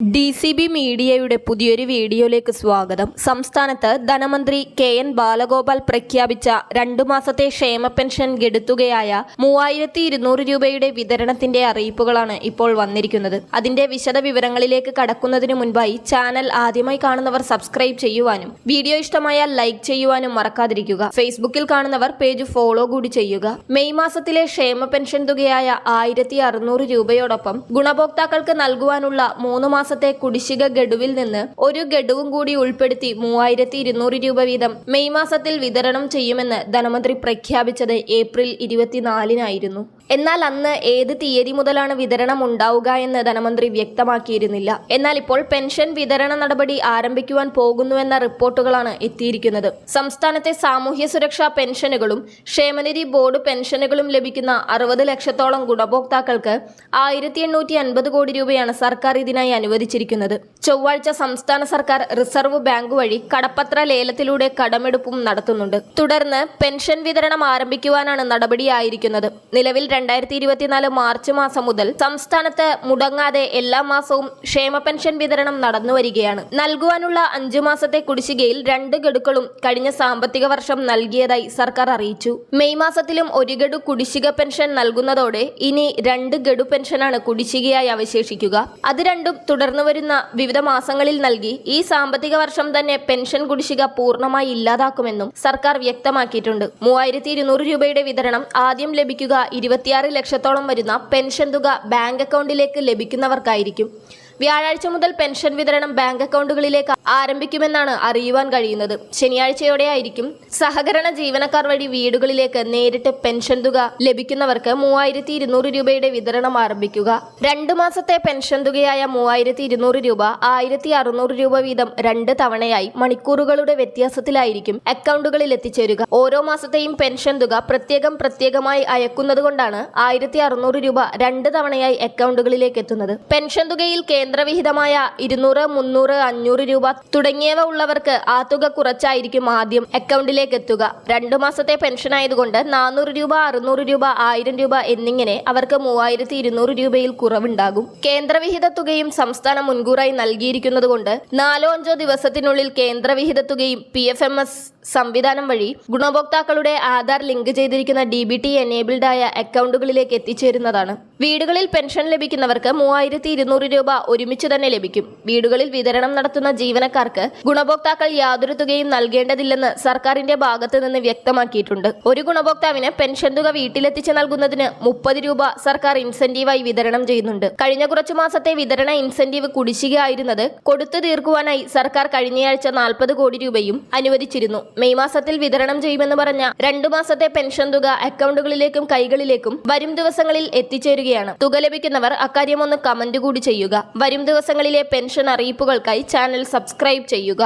D C B മീഡിയയുടെ പുതിയൊരു വീഡിയോയിലേക്ക് സ്വാഗതം. സംസ്ഥാനത്ത് ധനമന്ത്രി കെ എൻ ബാലഗോപാൽ പ്രഖ്യാപിച്ച രണ്ടു മാസത്തെ ക്ഷേമ പെൻഷൻ ഗഡുത്തുകയായ മൂവായിരത്തി ഇരുന്നൂറ് രൂപയുടെ വിതരണത്തിന്റെ അറിയിപ്പുകളാണ് ഇപ്പോൾ വന്നിരിക്കുന്നത്. അതിന്റെ വിശദ വിവരങ്ങളിലേക്ക് കടക്കുന്നതിന് മുൻപായി ചാനൽ ആദ്യമായി കാണുന്നവർ സബ്സ്ക്രൈബ് ചെയ്യുവാനും വീഡിയോ ഇഷ്ടമായാൽ ലൈക്ക് ചെയ്യുവാനും മറക്കാതിരിക്കുക. ഫേസ്ബുക്കിൽ കാണുന്നവർ പേജ് ഫോളോ കൂടി ചെയ്യുക. മെയ് മാസത്തിലെ ക്ഷേമ പെൻഷൻ തുകയായ ആയിരത്തി രൂപയോടൊപ്പം ഗുണഭോക്താക്കൾക്ക് നൽകുവാനുള്ള മൂന്ന് മാസത്തെ കുടിശ്ശിക ഗഡുവിൽ നിന്ന് ഒരു ഗഡുവും കൂടി ഉൾപ്പെടുത്തി മൂവായിരത്തി ഇരുന്നൂറ് രൂപ വീതം മെയ് മാസത്തിൽ വിതരണം ചെയ്യുമെന്ന് ധനമന്ത്രി പ്രഖ്യാപിച്ചത് ഏപ്രിൽ ഇരുപത്തിനാലിനായിരുന്നു. എന്നാൽ അന്ന് ഏത് തീയതി മുതലാണ് വിതരണം ഉണ്ടാവുക എന്ന് ധനമന്ത്രി വ്യക്തമാക്കിയിരുന്നില്ല. എന്നാൽ ഇപ്പോൾ പെൻഷൻ വിതരണ നടപടി ആരംഭിക്കുവാൻ പോകുന്നുവെന്ന റിപ്പോർട്ടുകളാണ് എത്തിയിരിക്കുന്നത്. സംസ്ഥാനത്തെ സാമൂഹ്യ സുരക്ഷാ പെൻഷനുകളും ക്ഷേമനിധി ബോർഡ് പെൻഷനുകളും ലഭിക്കുന്ന അറുപത് ലക്ഷത്തോളം ഗുണഭോക്താക്കൾക്ക് ആയിരത്തി എണ്ണൂറ്റി അൻപത് കോടി രൂപയാണ് സർക്കാർ ഇതിനായി അനുവദിച്ചിരിക്കുന്നത്. ചൊവ്വാഴ്ച സംസ്ഥാന സർക്കാർ റിസർവ് ബാങ്ക് വഴി കടപ്പത്ര ലേലത്തിലൂടെ കടമെടുപ്പും നടത്തുന്നുണ്ട്. തുടർന്ന് പെൻഷൻ വിതരണം ആരംഭിക്കുവാനാണ് നടപടിയായിരിക്കുന്നത്. നിലവിൽ രണ്ടായിരത്തി ഇരുപത്തിനാല് മാർച്ച് മാസം മുതൽ സംസ്ഥാനത്ത് മുടങ്ങാതെ എല്ലാ മാസവും ക്ഷേമ പെൻഷൻ വിതരണം നടന്നു വരികയാണ്. നൽകുവാനുള്ള അഞ്ചു മാസത്തെ കുടിശ്ശികയിൽ രണ്ട് ഗഡുക്കളും കഴിഞ്ഞ സാമ്പത്തിക വർഷം നൽകിയതായി സർക്കാർ അറിയിച്ചു. മെയ് മാസത്തിലും ഒരു ഗഡു കുടിശ്ശിക പെൻഷൻ നൽകുന്നതോടെ ഇനി രണ്ട് ഗഡു പെൻഷനാണ് കുടിശ്ശികയായി അവശേഷിക്കുക. അത് രണ്ടും തുടർന്നു വരുന്ന വിവിധ മാസങ്ങളിൽ നൽകി ഈ സാമ്പത്തിക വർഷം തന്നെ പെൻഷൻ കുടിശ്ശിക പൂർണമായി ഇല്ലാതാക്കുമെന്നും സർക്കാർ വ്യക്തമാക്കിയിട്ടുണ്ട്. മൂവായിരത്തി രൂപയുടെ വിതരണം ആദ്യം ലഭിക്കുക ഇരുപത്തിയാറ് ലക്ഷത്തോളം വരുന്ന പെൻഷൻ തുക ബാങ്ക് അക്കൗണ്ടിലേക്ക് ലഭിക്കുന്നവർക്കായിരിക്കും. വ്യാഴാഴ്ച മുതൽ പെൻഷൻ വിതരണം ബാങ്ക് അക്കൗണ്ടുകളിലേക്ക് ആരംഭിക്കുമെന്നാണ് അറിയുവാൻ കഴിയുന്നത്. ശനിയാഴ്ചയോടെയായിരിക്കും സഹകരണ ജീവനക്കാർ വഴി വീടുകളിലേക്ക് നേരിട്ട് പെൻഷൻ തുക ലഭിക്കുന്നവർക്ക് മൂവായിരത്തി ഇരുന്നൂറ് രൂപയുടെ വിതരണം ആരംഭിക്കുക. രണ്ടു മാസത്തെ പെൻഷൻ തുകയായ മൂവായിരത്തി ഇരുന്നൂറ് രൂപ ആയിരത്തി അറുന്നൂറ് രൂപ വീതം രണ്ട് തവണയായി മണിക്കൂറുകളുടെ വ്യത്യാസത്തിലായിരിക്കും അക്കൗണ്ടുകളിൽ എത്തിച്ചേരുക. ഓരോ മാസത്തെയും പെൻഷൻ തുക പ്രത്യേകം പ്രത്യേകമായി അയക്കുന്നത് കൊണ്ടാണ് ആയിരത്തി അറുന്നൂറ് രൂപ രണ്ട് തവണയായി അക്കൗണ്ടുകളിലേക്ക് എത്തുന്നത്. പെൻഷൻ തുകയിൽ കേന്ദ്രവിഹിതമായ ഇരുന്നൂറ് മുന്നൂറ് അഞ്ഞൂറ് രൂപ തുടങ്ങിയവ ഉള്ളവർക്ക് ആ തുക കുറച്ചായിരിക്കും ആദ്യം അക്കൗണ്ടിലേക്ക് എത്തുക. രണ്ടു മാസത്തെ പെൻഷൻ ആയതുകൊണ്ട് നാനൂറ് രൂപ അറുന്നൂറ് രൂപ ആയിരം രൂപ എന്നിങ്ങനെ അവർക്ക് മൂവായിരത്തി ഇരുന്നൂറ് രൂപയിൽ കുറവുണ്ടാകും. കേന്ദ്രവിഹിത തുകയും സംസ്ഥാനം മുൻകൂറായി നൽകിയിരിക്കുന്നതുകൊണ്ട് നാലോ അഞ്ചോ ദിവസത്തിനുള്ളിൽ കേന്ദ്രവിഹിത തുകയും പി എഫ് എം എസ് സംവിധാനം വഴി ഗുണഭോക്താക്കളുടെ ആധാർ ലിങ്ക് ചെയ്തിരിക്കുന്ന ഡി ബി ടി എനേബിൾഡ് ആയ അക്കൗണ്ടുകളിലേക്ക് എത്തിച്ചേരുന്നതാണ്. വീടുകളിൽ പെൻഷൻ ലഭിക്കുന്നവർക്ക് മൂവായിരത്തി ഇരുന്നൂറ് രൂപ ഒരുമിച്ച് തന്നെ ലഭിക്കും. വീടുകളിൽ വിതരണം നടത്തുന്ന ജീവനക്കാർക്ക് ഗുണഭോക്താക്കൾ യാതൊരു തുകയും നൽകേണ്ടതില്ലെന്ന് സർക്കാരിന്റെ ഭാഗത്ത് നിന്ന് വ്യക്തമാക്കിയിട്ടുണ്ട്. ഒരു ഗുണഭോക്താവിന് പെൻഷൻ തുക വീട്ടിലെത്തിച്ച് നൽകുന്നതിന് മുപ്പത് രൂപ സർക്കാർ ഇൻസെന്റീവായി വിതരണം ചെയ്യുന്നുണ്ട്. കഴിഞ്ഞ കുറച്ചു മാസത്തെ വിതരണ ഇൻസെന്റീവ് കുടിശ്ശികയായിരുന്നത് കൊടുത്തു തീർക്കുവാനായി സർക്കാർ കഴിഞ്ഞയാഴ്ച നാൽപ്പത് കോടി രൂപയും അനുവദിച്ചിരുന്നു. മെയ് മാസത്തിൽ വിതരണം ചെയ്യുമെന്ന് പറഞ്ഞ രണ്ടു മാസത്തെ പെൻഷൻ തുക അക്കൗണ്ടുകളിലേക്കും കൈകളിലേക്കും വരും ദിവസങ്ങളിൽ എത്തിച്ചേരുകയാണ്. തുക ലഭിക്കുന്നവർ അക്കാര്യം ഒന്ന് കമന്റ് കൂടി ചെയ്യുക. വരും ദിവസങ്ങളിലെ പെൻഷൻ അറിയിപ്പുകൾക്കായി ചാനൽ സബ്സ്ക്രൈബ് ചെയ്യുക